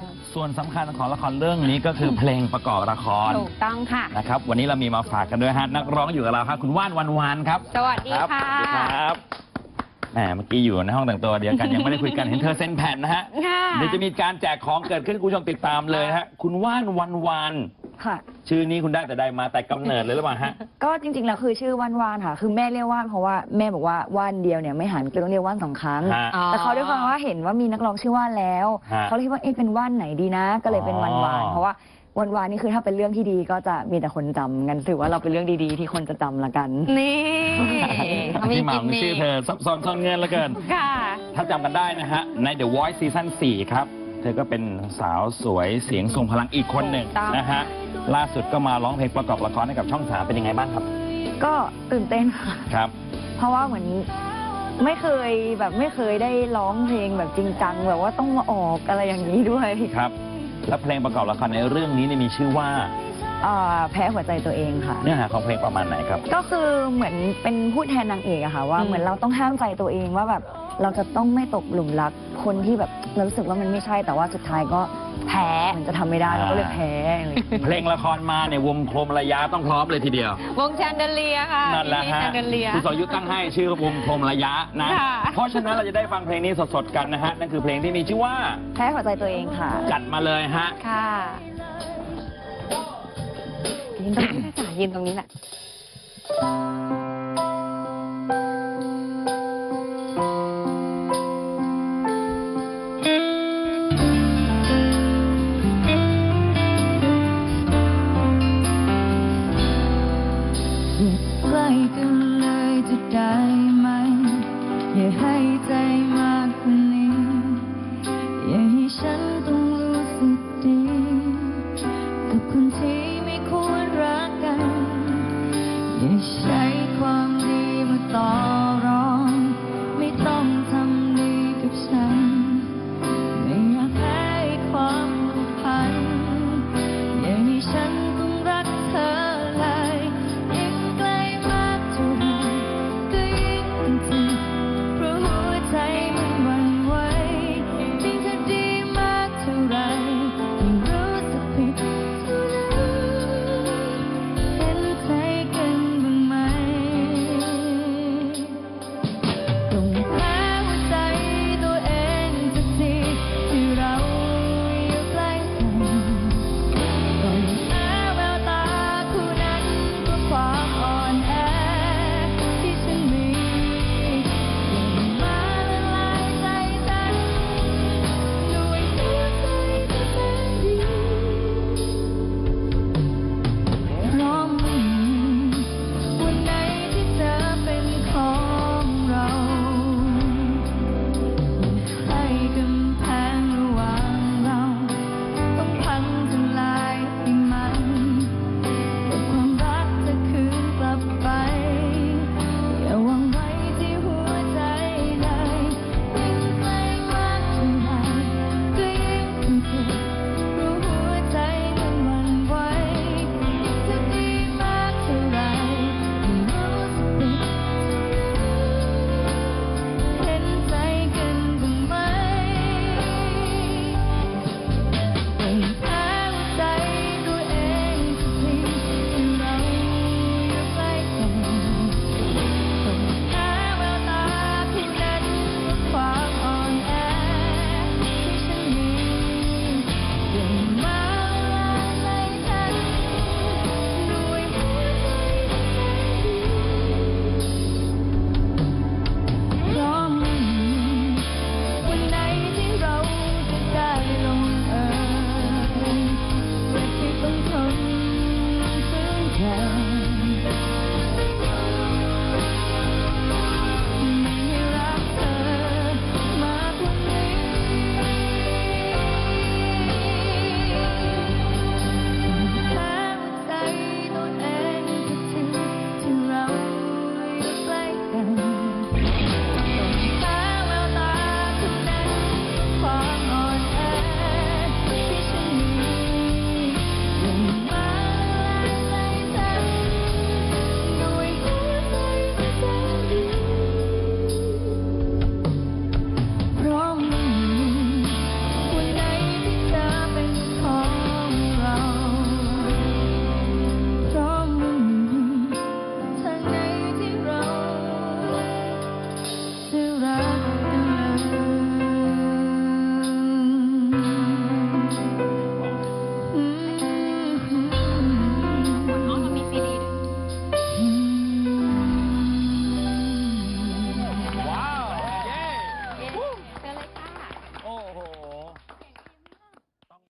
ค่ะส่วนสำคัญของละครเรื่องนี้ก็คือเพลงประกอบละครถูกต้องค่ะ นะครับ วันนี้เรามีมาฝากกันด้วยฮะนักร้องอยู่กับเราครับคุณว่านวันวานครับสวัสดีครับค่ะ สวัสดีครับแหมเมื่อกี้อยู่ในห้องแต่งตัวเดียวกันยังไม่ได้คุยกันเห็นเธอเซ็นแผ่นนะฮะค่ะ เดี๋ยวจะมีการแจกของเกิดขึ้นคุณผู้ชมติดตามเลยนะฮะคุณว่านวันวาน ค่ะ ชื่อนี้คุณได้แต่ใดมาแต่กำเนิดเลยหรือเปล่าฮะ ก็จริงๆแล้วคือชื่อว่านวานค่ะ คือแม่เรียกว่านเพราะว่าแม่บอกว่าว่านเดียวเนี่ยไม่หันก็ต้องเรียกว่านสองครั้ง ฮะ อ๋อ แต่เขาด้วยความว่าเห็นว่ามีนักร้องชื่อว่านแล้ว ฮะเขาเลยคิดว่าเอ๊ะเป็นว่านไหนดีนะ ก็เลยเป็นวันวานอ๋อ เพราะว่าวันวานนี่คือถ้าเป็นเรื่องที่ดีก็จะมีแต่คนจำงั้นถือว่าเราเป็นเรื่องดีๆ ที่คนจะจำละกัน นี่เขามีที่มากิขมองมิชื่อคเธอซับซ้อนซ่อนเงินเหลือเกิน ค่ะ ถ้าจำกันได้นะฮะ ใน The Voice Season 4 ครับ เธอก็เป็นสาวสวยเสียงทรงพลังอีกคนหนึ่งถูกต้อง นะฮะล่าสุดก็มาร้องเพลงประกอบละครให้กับช่องสามเป็นยังไงบ้างครับก็ตื่นเต้นค่ะ ครับ เพราะว่าเหมือนไม่เคยแบบไม่เคยได้ร้องเพลงแบบจริงจังแบบว่าต้องมาออกอะไรอย่างนี้ด้วยครับ แล้วเพลงประกอบละครในเรื่องนี้เนี่ยมีชื่อว่าอ่าแพ้หัวใจตัวเองค่ะ เนื้อหาของเพลงประมาณไหนครับ ก็คือเหมือนเป็นพูดแทนนางเอกอะค่ะว่าอืม เหมือนเราต้องห้ามใจตัวเองว่าแบบ เราจะต้องไม่ตกหลุมรักคนที่แบบเรารู้สึกว่ามันไม่ใช่แต่ว่าสุดท้ายก็แพ้มันจะทำไม่ได้เราก็เลยแพ้อะไรอย่างเงี้ยเพลงละครมาเนี่ยวงโครมระยะต้องพร้อมเลยทีเดียว วงแชนเดเลียค่ะนั่นแหละมีฮะ แชนเดเลีย คุณสรยุทธ์ตั้งให้ชื่อวงโครมระยะนะ ค่ะ เพราะฉะนั้นเราจะได้ฟังเพลงนี้สดๆกันนะฮะ นั่นคือเพลงที่มีชื่อว่าแพ้หัวใจตัวเองค่ะจัดมาเลยฮะ ค่ะยืนตรงนี้ค่ะยืนตรงนี้แหละ 也还在